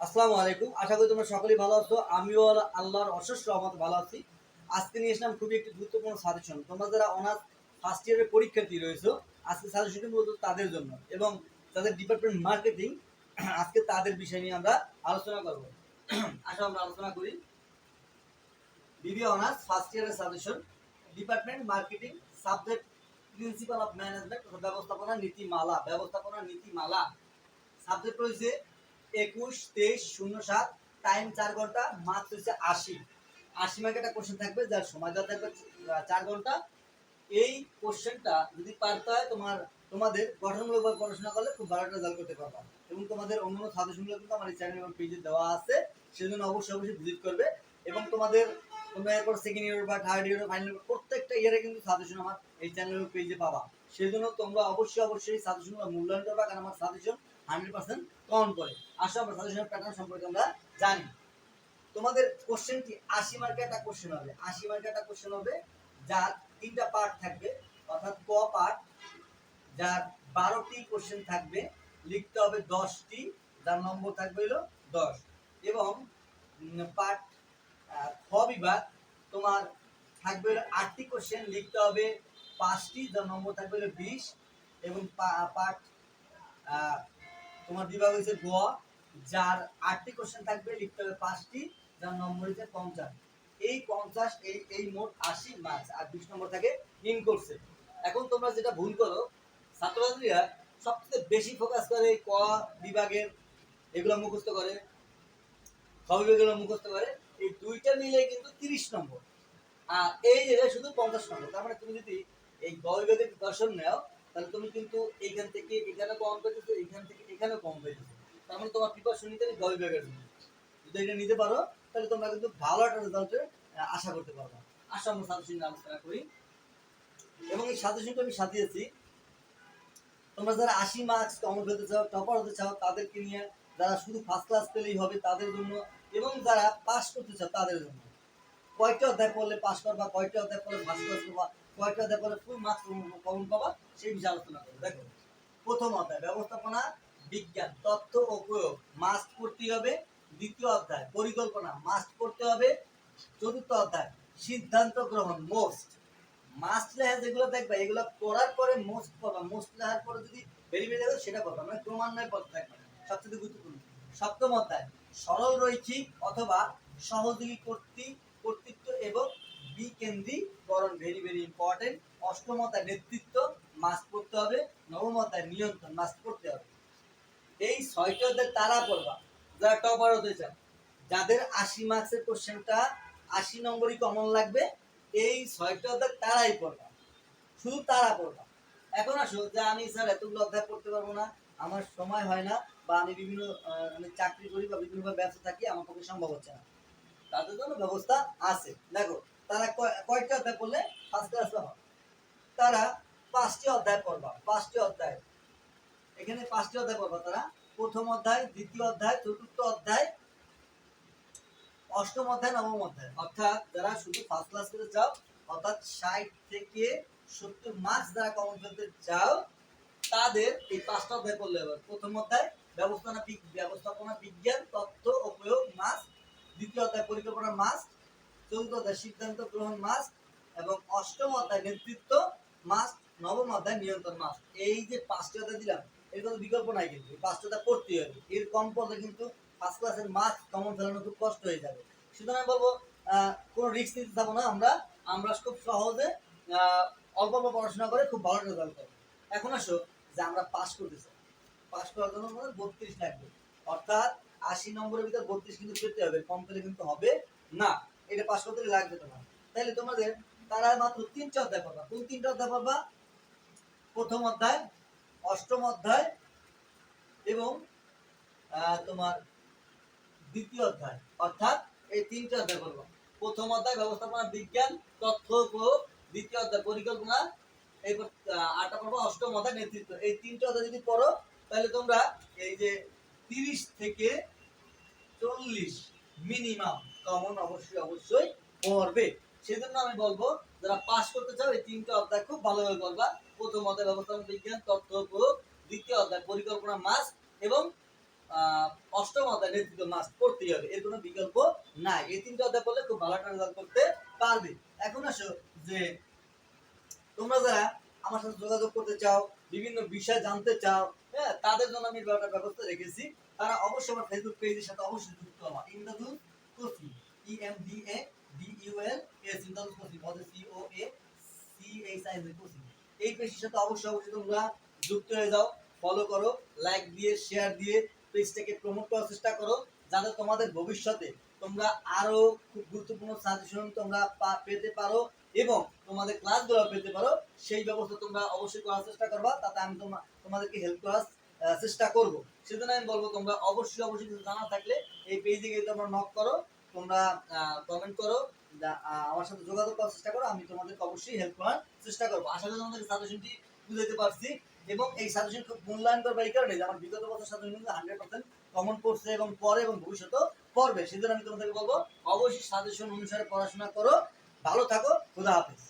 আসসালামু আলাইকুম। আশা করি তোমরা সকলেই ভালো আছো। আমিও আল্লাহর অশেষ রহমত ভালো আছি। আজকে নিয়ে এসলাম খুবই একটি গুরুত্বপূর্ণ সাজেশন তোমরা যারা অনার্স ফার্স্ট ইয়ারের পরীক্ষার্থী রয়েছো, আজকে সাজেশনটি মূলত তাদের জন্য এবং তাদের ডিপার্টমেন্ট মার্কেটিং আজকে তাদের বিষয় নিয়ে আমরা আলোচনা করব। আসো, আমরা আলোচনা করি। বিবি অনার্স ফার্স্ট ইয়ারের suggestion department marketing subject principal of management ব্যবস্থাপনা নীতিমালা ব্যবস্থাপনা নীতিমালা। সাবজেক্ট রয়েছে একুশ, তেইশ, শূন্য, সাত টাইম চার ঘণ্টা, মাত্র হচ্ছে আশি। আশি মার্কের একটা কোশ্চেন থাকবে, যার সময় দেওয়া থাকবে চার ঘণ্টা। এই কোশ্চেনটা যদি পারতে হয়, তোমার, তোমাদের গঠনমূলকভাবে পড়াশোনা করলে খুব ভালো একটা রেজাল্ট করতে পারবা। এবং তোমাদের অন্যান্য সাজেশনগুলো কিন্তু আমার এই চ্যানেল এবং পেজে দেওয়া আছে, সেজন্য অবশ্যই অবশ্যই ভিজিট করবে। এবং তোমাদের, তোমরা এরপর সেকেন্ড ইয়ার বা থার্ড ইয়ার ফাইনাল ইয়ার প্রত্যেকটা ইয়ারে কিন্তু সাজেশন আমার এই চ্যানেল এবং পেজে পাবা। সেজন্য তোমরা অবশ্যই অবশ্যই সাজেশনগুলো মূল্যায়ন করবা, কারণ আমার সাজেশন হান্ড্রেড পার্সেন্ট কাউন্ট করে। আসো আমরা সাজেশনের প্যাটার্ন সম্পর্কে আমরা জানি। তোমাদের কোশ্চেনটি আশি মার্কের একটা কোশ্চেন হবে। আশি মার্কের একটা কোশ্চেন হবে যার তিনটা পার্ট থাকবে। অর্থাৎ ক পার্ট যার বারোটি কোশ্চেন থাকবে। লিখতে হবে দশটি, যার নম্বর থাকবে হলো দশ। এবং পার্ট খ বিভাগ তোমার থাকবে হলো আটটি কোশ্চেন লিখতে হবে পাঁচটি, যার নম্বর থাকবে হলো বিশ। এবং পার্ট তোমার বিভাগ হয়েছে গ, যার আটটি কোশ্চেন থাকবে, লিখতে হবে পাঁচটি, যার নম্বর হচ্ছে পঞ্চাশ। এই পঞ্চাশ, এই এই মোট আশি মার্কস আর বিশ নম্বর থাকে ইন করছে এখন তোমরা যেটা ভুল করো, ছাত্রছাত্রীরা সবচেয়ে বেশি ফোকাস করে ক, বিভাগের, এগুলো মুখস্থ করে। খ মুখস্থ করে। এই দুইটা মিলে কিন্তু তিরিশ নম্বর আর এই জায়গায় শুধু পঞ্চাশ নম্বর তার মানে তুমি যদি এই গ বিভাগের দর্শন নেও তাহলে তুমি কিন্তু এইখান থেকে এখানে কম পেতেছো এইখান থেকে এখানে কম পেতেছো তার মানে তোমার প্রিপারেশন নিতে গ বিভাগের জন্য যদি এটা নিতে পারো, তাহলে তোমরা কিন্তু ভালো একটা রেজাল্টের আশা করতে পারবে। আসো আমরা সাজেশন আলোচনা করি। এবং এই সাজেশনটা আমি সাজিয়েছি তোমরা যারা আশি মার্কস কমন পেতে চাও টপার হতে চাও, তাদেরকে নিয়ে যারা শুধু ফার্স্ট ক্লাস পেলেই হবে তাদের জন্য, এবং যারা পাস করতে চাও তাদের জন্য। কয়টা অধ্যায় পড়লে পাস করবা, কয়টা অধ্যায় পড়লে ফার্স্ট ক্লাস করবা কয়টা পড়লে ফুল মার্কস কমন পাবা, সেই বিষয়ে আলোচনা করব। দেখো, প্রথম অধ্যায়, ব্যবস্থাপনা, বিজ্ঞান, তথ্য ও প্রয়োগ। মাস্ট করতে হবে। দ্বিতীয় অধ্যায়, পরিকল্পনা মাস্ট করতে হবে। চতুর্থ অধ্যায়, সিদ্ধান্ত গ্রহণ মোস্ট মাস্ট লেখা, যেগুলো দেখবে, এগুলো পড়ার পরে মোস্ট পড়বা। মোস্ট লেখার পরে যদি বেরিয়ে যাবে, সেটা পড়বা। মানে ক্রমান্বয়ে পড়তে থাকবে। সবচেয়ে গুরুত্বপূর্ণ। সপ্তম অধ্যায়, সরল রৈখিক অথবা সহযোগী কর্তৃক কর্তৃত্ব এবং বিকেন্দ্রীকরণ ভেরি ভেরি ইম্পর্টেন্ট অষ্টম অধ্যায় নেতৃত্ব মাস্ট পড়তে হবে নবম অধ্যায় নিয়ন্ত্রণ মাস্ট পড়তে হবে। এই ছয়টা অধ্যায় তারা পড়বা, যারা টপার হতে চান যাদের আশি মার্কসের কোশ্চেনটা আশি নম্বরই কমন লাগবে, এই ছয়টা অধ্যায় তারাই পড়বা। শুধু তারা পড়বা। এখন আসো, যে আমি স্যার এতগুলো অধ্যায় পড়তে পারব না, আমার সময় হয় না, বা আমি বিভিন্ন মানে চাকরি করি বা বিভিন্নভাবে ব্যস্ত থাকি, আমার পক্ষে সম্ভব হচ্ছে না। তাদের জন্য ব্যবস্থা আছে। দেখো তারা কয়- কয়টা অধ্যায় পড়লে? ফার্স্ট ক্লাস হবে তারা পাঁচটি অধ্যায় পড়বা, পাঁচটি অধ্যায়। এখানে পাঁচটি অধ্যায় পড়বা তারা। প্রথম অধ্যায়, দ্বিতীয় অধ্যায়, চতুর্থ অধ্যায়, অষ্টম অধ্যায়, নবম অধ্যায়। অর্থাৎ যারা শুধু ফার্স্ট ক্লাস করতে চাও অর্থাৎ ষাট থেকে সত্তর মার্কস যারা কমন ফেলতে চাও তাদের এই পাঁচটা অধ্যায় পড়লে হবে। প্রথম অধ্যায়, ব্যবস্থাপনা ব্যবস্থাপনা বিজ্ঞান, তথ্য ও প্রয়োগ মাস দ্বিতীয় অধ্যায়, পরিকল্পনা মাস অধ্যায় সিদ্ধান্ত গ্রহণ মাস এবং অষ্টম অধ্যায় নেতৃত্ব মাস, নবম অধ্যায় নিয়ন্ত্রণ মাস। এই যে পাঁচটি অধ্যায় দিলাম, এর কোনো বিকল্প নাই কিন্তু পাঁচটা পড়তে হবে। এর কম পড়লে কিন্তু ফার্স্ট ক্লাসের মার্কস কমন ফেলানো খুব কষ্ট হয়ে যাবে। সুতরাং আমি বলব কোনো রিস্ক নিতে যাব না আমরা। আমরা খুব সহজে অল্প অল্প পড়াশোনা করে খুব ভালো রেজাল্ট করব এখন আসো যে আমরা পাস করতে চাই পাস করার জন্য আমাদের বত্রিশ লাগবে। অর্থাৎ আশি নম্বরের ভিতর বত্রিশ কিন্তু পেতে হবে, কম পেলে কিন্তু হবে না। এটা পাস করতে লাগবে তোমার। তাহলে তোমাদের তারা মাত্র তিনটা অধ্যায় পাবা কোন তিনটা অধ্যায় পাবা প্রথম অধ্যায়, অষ্টম অধ্যায় এবং তোমার দ্বিতীয় অধ্যায়। অর্থাৎ এই তিনটা অধ্যায় করব প্রথম অধ্যায়, ব্যবস্থাপনা, বিজ্ঞান, তথ্য প্রয়োগ দ্বিতীয় অধ্যায়, পরিকল্পনা। এরপর আটটা পড়ব, অষ্টম অধ্যায়, নেতৃত্ব। এই তিনটা অধ্যায় যদি পড়ো তাহলে তোমরা এই যে তিরিশ থেকে চল্লিশ মিনিমাম কমন অবশ্যই অবশ্যই পড়বে। সেজন্য আমি বলব, যারা পাস করতে চাও, এই তিনটা অধ্যায় খুব ভালোভাবে পড়বা। প্রথম অধ্যায় ব্যবস্থাপনা, বিজ্ঞান, তথ্য প্রয়োগ। দ্বিতীয় অধ্যায় পরিকল্পনা মাস এবং অষ্টম অধ্যায় নেতৃত্ব মাস্ট পড়তেই হবে। এর কোনো বিকল্প নাই। এই তিনটে অধ্যায় পড়লে খুব ভালো একটা রেজাল্ট করতে পারবে। এখন আসো যে, তোমরা যারা আমার সাথে যোগাযোগ করতে চাও, বিভিন্ন বিষয় জানতে চাও হ্যাঁ তাদের জন্য আমি ব্যবস্থা রেখেছি। তারা অবশ্যই আমার ফেসবুক পেজের সাথে অবশ্যই যুক্ত হওয়া Imdadul coaching E M D A D U L S Imdadul coaching পদে C O A C H I coaching এই পেজের সাথে অবশ্যই অবশ্যই তোমরা যুক্ত হয়ে যাও ফলো করো লাইক দিয়ে শেয়ার দিয়ে পেজটাকে প্রমোট করার চেষ্টা করো, যাতে তোমাদের ভবিষ্যতে তোমরা আরও খুব গুরুত্বপূর্ণ সাজেশন তোমরা পেতে পারো এবং তোমাদের ক্লাসগুলো পেতে পারো, সেই ব্যবস্থা তোমরা অবশ্যই করার চেষ্টা করবা, তাতে আমি তোমা- তোমাদেরকে হেল্প করার চেষ্টা করব। সেজন্য আমি বলব, তোমরা অবশ্যই অবশ্যই কিছু জানা থাকলে এই পেজে গিয়ে তোমরা নক করো, তোমরা কমেন্ট করো আমার সাথে যোগাযোগ করার চেষ্টা করো, আমি তোমাদেরকে অবশ্যই হেল্প করার চেষ্টা করব। আশা করি তোমাদের সাজেশনটি বুঝাইতে পারছি। এবং এই সাজেশন খুব মূল্যায়ন করবে এই কারণে আমার বিগত বছর সাজেশন কিন্তু হান্ড্রেড পার্সেন্ট কমন পড়ছে এবং পরে এবং ভবিষ্যতেও পড়বে সেজন্য আমি তোমাদেরকে বলব, অবশ্যই সাজেশন অনুসারে পড়াশোনা করো। ভালো থাকো, খুদা হাফেজ।